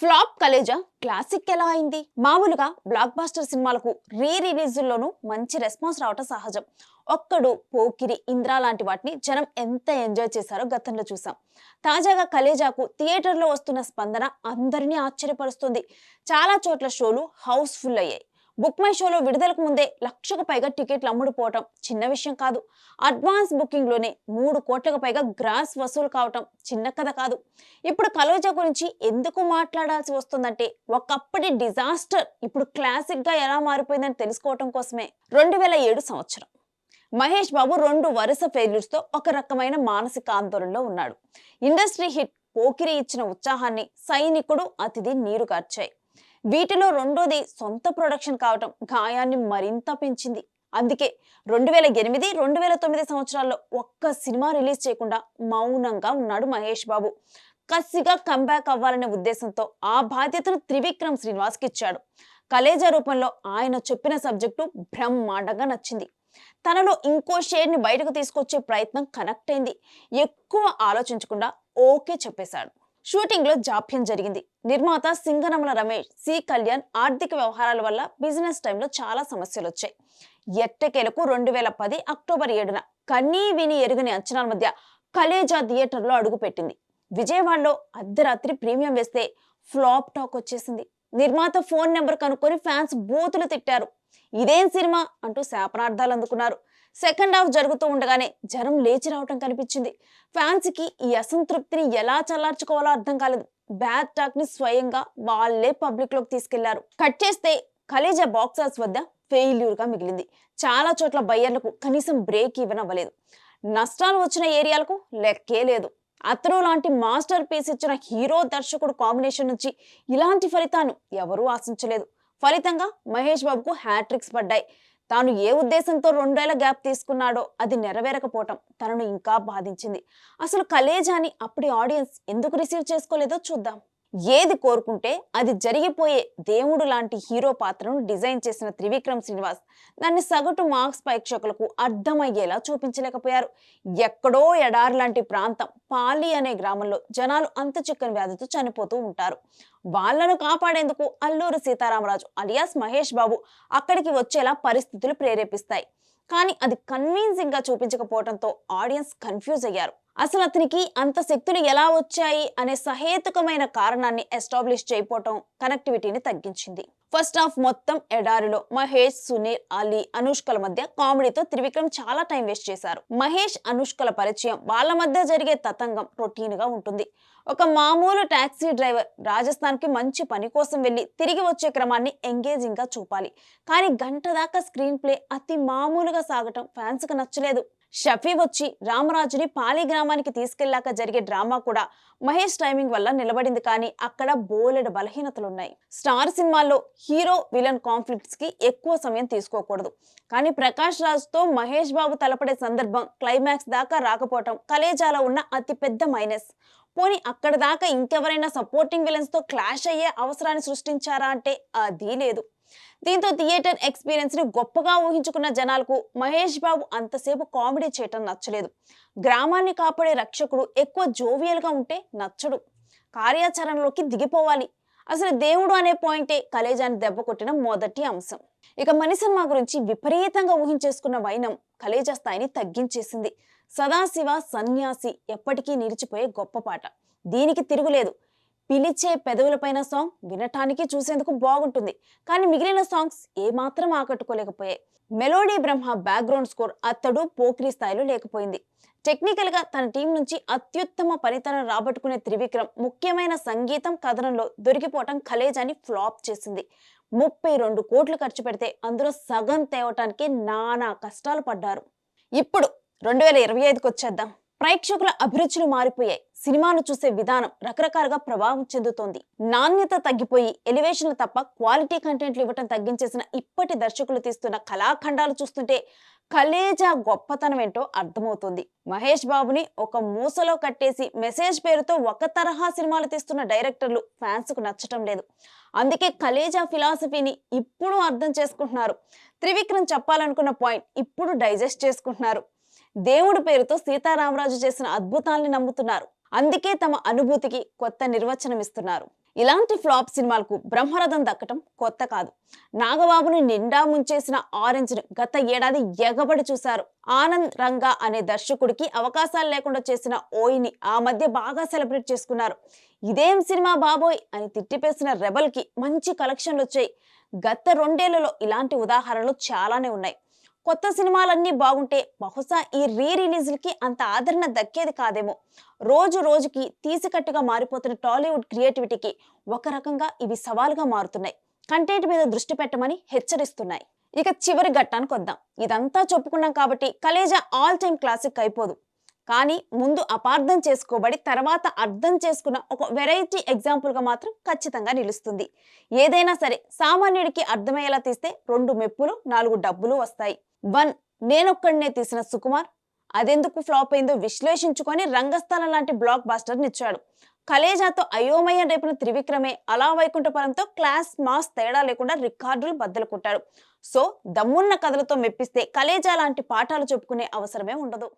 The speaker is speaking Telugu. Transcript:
ఫ్లాప్ కలేజా? క్లాసిక్ ఎలా అయింది? మామూలుగా బ్లాక్ బాస్టర్ సినిమాలకు రీ రిలీజుల్లోనూ మంచి రెస్పాన్స్ రావటం సహజం. ఒక్కడు పోకిరి ఇంద్రా లాంటి వాటిని జనం ఎంత ఎంజాయ్ చేశారో గతంలో చూసాం. తాజాగా కలేజాకు థియేటర్లో వస్తున్న స్పందన అందరినీ ఆశ్చర్యపరుస్తుంది. చాలా చోట్ల షోలు హౌస్ఫుల్ అయ్యాయి. బుక్ మై షోలో విడుదలకు ముందే లక్షకు పైగా టికెట్లు అమ్ముడుపోవటం చిన్న విషయం కాదు. అడ్వాన్స్ బుకింగ్లోనే మూడు కోట్లకు పైగా గ్రాస్ వసూలు కావటం చిన్న కథ కాదు. ఇప్పుడు కలోజా గురించి ఎందుకు మాట్లాడాల్సి వస్తుందంటే ఒకప్పటి డిజాస్టర్ ఇప్పుడు క్లాసిక్గా ఎలా మారిపోయిందని తెలుసుకోవటం కోసమే. రెండు వేల ఏడు సంవత్సరం. మహేష్ బాబు రెండు వరుస ఫెయిల్యూర్స్తో ఒక రకమైన మానసిక ఆందోళనలో ఉన్నాడు. ఇండస్ట్రీ హిట్ పోకిరి ఇచ్చిన ఉత్సాహాన్ని సైనికుడు అతిథి నీరు కార్చాయి వీటిలో రెండోది సొంత ప్రొడక్షన్ కావటం గాయాన్ని మరింత పెంచింది. అందుకే రెండు వేల ఎనిమిది రెండు వేల తొమ్మిది సంవత్సరాల్లో ఒక్క సినిమా రిలీజ్ చేయకుండా మౌనంగా ఉన్నాడు మహేష్ బాబు. కసిగా కంబ్యాక్ అవ్వాలనే ఉద్దేశంతో ఆ బాధ్యతను త్రివిక్రమ్ శ్రీనివాస్కి ఇచ్చాడు. కలేజా రూపంలో ఆయన చెప్పిన సబ్జెక్టు బ్రహ్మాండంగా నచ్చింది. తనలో ఇంకో షేడ్ని బయటకు తీసుకొచ్చే ప్రయత్నం కనెక్ట్ అయింది. ఎక్కువ ఆలోచించకుండా ఓకే చెప్పేశాడు. షూటింగ్లో జాప్యం జరిగింది. నిర్మాత సింగనమల రమేష్ సి కళ్యాణ్ ఆర్థిక వ్యవహారాల వల్ల బిజినెస్ టైంలో చాలా సమస్యలు వచ్చాయి ఎట్టకేలకు రెండు వేల పది అక్టోబర్ ఏడున కన్నీ విని ఎరుగని అంచనాల మధ్య కలేజా థియేటర్లో అడుగుపెట్టింది విజయవాడలో అర్ధరాత్రి ప్రీమియం వేస్తే ఫ్లాప్ టాక్ వచ్చేసింది. నిర్మాత ఫోన్ నెంబర్ కనుక్కొని ఫ్యాన్స్ బూతులు తిట్టారు. ఇదేం సినిమా అంటూ శాపనార్థాలు అందుకున్నారు. సెకండ్ హాఫ్ జరుగుతూ ఉండగానే జనం లేచి రావటం కనిపించింది. ఫ్యాన్స్కి ఈ అసంతృప్తిని ఎలా చల్లార్చుకోవాలో అర్థం కాలేదు. బ్యాడ్ టాక్ని స్వయంగా వాళ్ళే పబ్లిక్లోకి తీసుకెళ్ళారు. కట్ చేస్తే కలేజా బాక్సర్స్ వద్ద ఫెయిల్యూర్గా మిగిలింది. చాలా చోట్ల బయ్యర్లకు కనీసం బ్రేక్ ఇవ్వనవ్వలేదు. నష్టాలు వచ్చిన ఏరియాలకు లెక్కే లేదు. అతను లాంటి మాస్టర్ పీస్ ఇచ్చిన హీరో దర్శకుడు కాంబినేషన్ నుంచి ఇలాంటి ఫలితాన్ని ఎవరూ ఆశించలేదు. ఫలితంగా మహేష్ బాబుకు హ్యాట్రిక్స్ పడ్డాయి. తాను ఏ ఉద్దేశంతో రెండేళ్ళ గ్యాప్ తీసుకున్నాడో అది నెరవేరకపోవటం తనను ఇంకా బాధించింది. అసలు కలేజాని అప్పటి ఆడియన్స్ ఎందుకు రిసీవ్ చేసుకోలేదో చూద్దాం. ఏది కోరుకుంటే అది జరిగిపోయే దేవుడు లాంటి హీరో పాత్రను డిజైన్ చేసిన త్రివిక్రమ్ శ్రీనివాస్ దాన్ని సగటు మార్క్స్ ప్రేక్షకులకు అర్థమయ్యేలా చూపించలేకపోయారు. ఎక్కడో ఎడారి లాంటి ప్రాంతం పాలి అనే గ్రామంలో జనాలు అంత చిక్కని వ్యాధితో చనిపోతూ ఉంటారు. వాళ్ళను కాపాడేందుకు అల్లూరు సీతారామరాజు అలియాస్ మహేష్ బాబు అక్కడికి వచ్చేలా పరిస్థితులు ప్రేరేపిస్తాయి. కానీ అది కన్విన్సింగ్గా చూపించకపోవడంతో ఆడియన్స్ కన్ఫ్యూజ్ అయ్యారు. అసలు అతనికి అంత శక్తులు ఎలా వచ్చాయి అనే సహేతుకమైన కారణాన్ని ఎస్టాబ్లిష్ చేయపోవటం కనెక్టివిటీని తగ్గించింది. ఫస్ట్ హాఫ్ మొత్తం ఎడారిలో. మహేష్ సునీల్ అలీ అనుష్కల మధ్య కామెడీతో త్రివిక్రమ్ చాలా టైం వేస్ట్ చేశారు. మహేష్ అనుష్కల పరిచయం వాళ్ళ మధ్య జరిగే తతంగం రొటీన్గా ఉంటుంది. ఒక మామూలు టాక్సీ డ్రైవర్ రాజస్థాన్కి మంచి పని కోసం వెళ్ళి తిరిగి వచ్చే క్రమాన్ని ఎంగేజింగ్గా చూపాలి. కానీ గంట దాకా స్క్రీన్ ప్లే అతి మామూలుగా సాగటం ఫ్యాన్స్కు నచ్చలేదు. షఫీ వచ్చి రామరాజుని పాలి గ్రామానికి తీసుకెళ్ళాక జరిగే డ్రామా కూడా మహేష్ టైమింగ్ వల్ల నిలబడింది కానీ అక్కడ బోలెడు బలహీనతలున్నాయి. స్టార్ సినిమాల్లో హీరో విలన్ కాన్ఫ్లిక్ట్స్కి ఎక్కువ సమయం తీసుకోకూడదు. కానీ ప్రకాష్ రాజ్తో మహేష్ బాబు తలపడే సందర్భం క్లైమాక్స్ దాకా రాకపోవటం కలేజాలో ఉన్న అతిపెద్ద మైనస్. పోనీ అక్కడ దాకా ఇంకెవరైనా సపోర్టింగ్ విలన్స్తో క్లాష్ అయ్యే అవసరాన్ని సృష్టించారా అంటే అది లేదు. దీంతో థియేటర్ ఎక్స్పీరియన్స్ని గొప్పగా ఊహించుకున్న జనాలకు మహేష్ బాబు అంతసేపు కామెడీ చేయటం నచ్చలేదు. గ్రామాన్ని కాపాడే రక్షకుడు ఎక్కువ జోవియల్గా ఉంటే నచ్చడు. కార్యాచరణలోకి దిగిపోవాలి. అసలు దేవుడు అనే పాయింటే కలేజాన్ని దెబ్బ కొట్టిన మొదటి అంశం. ఇక మణి సినిమా గురించి విపరీతంగా ఊహించేసుకున్న వైనం కలేజా స్థాయిని తగ్గించేసింది. సదాశివ సన్యాసి ఎప్పటికీ నిలిచిపోయే గొప్ప పాట. దీనికి తిరుగులేదు. పిలిచే పెదవులపైన సాంగ్ వినటానికి చూసేందుకు బాగుంటుంది. కానీ మిగిలిన సాంగ్స్ ఏమాత్రం ఆకట్టుకోలేకపోయాయి. Melody Brahma background score Athadu Pokiri స్థాయిలో లేకపోయింది. టెక్నికల్గా తన టీం నుంచి అత్యుత్తమ ఫలితాలను రాబట్టుకునే త్రివిక్రమ్ ముఖ్యమైన సంగీతం కథనంలో దొరికిపోవటం కలేజాని ఫ్లాప్ చేసింది. ముప్పై రెండు కోట్లు ఖర్చు పెడితే అందులో సగం తేవటానికి నానా కష్టాలు పడ్డారు. ఇప్పుడు రెండు వేల ఇరవై ఐదుకి వచ్చేద్దాం. ప్రేక్షకుల అభిరుచులు మారిపోయాయి. సినిమాను చూసే విధానం రకరకాలుగా ప్రభావం చెందుతోంది. నాణ్యత తగ్గిపోయి ఎలివేషన్లు తప్ప క్వాలిటీ కంటెంట్లు ఇవ్వటం తగ్గించేసిన ఇప్పటి దర్శకులు తీస్తున్న కళాఖండాలు చూస్తుంటే కలేజా గొప్పతనం ఏంటో అర్థమవుతుంది. మహేష్ బాబుని ఒక మూసలో కట్టేసి మెసేజ్ పేరుతో ఒక తరహా సినిమాలు తీస్తున్న డైరెక్టర్లు ఫ్యాన్స్కు నచ్చటం లేదు. అందుకే కలేజా ఫిలాసఫీని ఇప్పుడు అర్థం చేసుకుంటున్నారు. త్రివిక్రమ్ చెప్పాలనుకున్న పాయింట్ ఇప్పుడు డైజెస్ట్ చేసుకుంటున్నారు. దేవుడి పేరుతో సీతారామరాజు చేసిన అద్భుతాల్ని నమ్ముతున్నారు. అందుకే తమ అనుభూతికి కొత్త నిర్వచనం ఇస్తున్నారు ఇలాంటి ఫ్లాప్ సినిమాలకు బ్రహ్మరథం దక్కటం కొత్త కాదు. నాగబాబుని నిండా ముంచేసిన ఆరెంజ్ను గత ఏడాది ఎగబడి చూశారు. ఆనంద్ రంగా అనే దర్శకుడికి అవకాశాలు లేకుండా చేసిన ఓయిని ఆ మధ్య బాగా సెలబ్రేట్ చేసుకున్నారు. ఇదేం సినిమా బాబోయ్ అని తిట్టిపేసిన రెబల్కి మంచి కలెక్షన్లు వచ్చాయి గత రెండేళ్ళలో ఇలాంటి ఉదాహరణలు చాలానే ఉన్నాయి. కొత్త సినిమాలన్నీ బాగుంటే బహుశా ఈ రీ రిలీజ్లకి అంత ఆదరణ దక్కేది కాదేమో. రోజు రోజుకి తీసికట్టుగా మారిపోతున్న టాలీవుడ్ క్రియేటివిటీకి ఒక రకంగా ఇవి సవాలుగా మారుతున్నాయి. కంటెంట్ మీద దృష్టి పెట్టమని హెచ్చరిస్తున్నాయి. ఇక చివరి ఘట్టానికి వద్దాం. ఇదంతా చెప్పుకున్నాం కాబట్టి కలేజా ఆల్ టైమ్ క్లాసిక్ అయిపోదు. కానీ ముందు అపార్థం చేసుకోబడి తర్వాత అర్థం చేసుకున్న ఒక వెరైటీ ఎగ్జాంపుల్గా మాత్రం ఖచ్చితంగా నిలుస్తుంది. ఏదైనా సరే సామాన్యుడికి అర్థమయ్యేలా తీస్తే రెండు మెప్పులు నాలుగు డబ్బులు వస్తాయి. వన్ నేనొక్కడినే తీసిన సుకుమార్. అదెందుకు ఫ్లాప్ అయిందో విశ్లేషించుకొని రంగస్థలం లాంటి బ్లాక్ బాస్టర్ నిచ్చాడు కలేజాతో అయోమయ రేపున త్రివిక్రమే అలా వైకుంఠపురంతో క్లాస్ మాస్ తేడా లేకుండా రికార్డులు బద్దలు కొట్టాడు. సో దమ్మున్న కథలతో మెప్పిస్తే కలేజా లాంటి పాఠాలు చెప్పుకునే అవసరమే ఉండదు.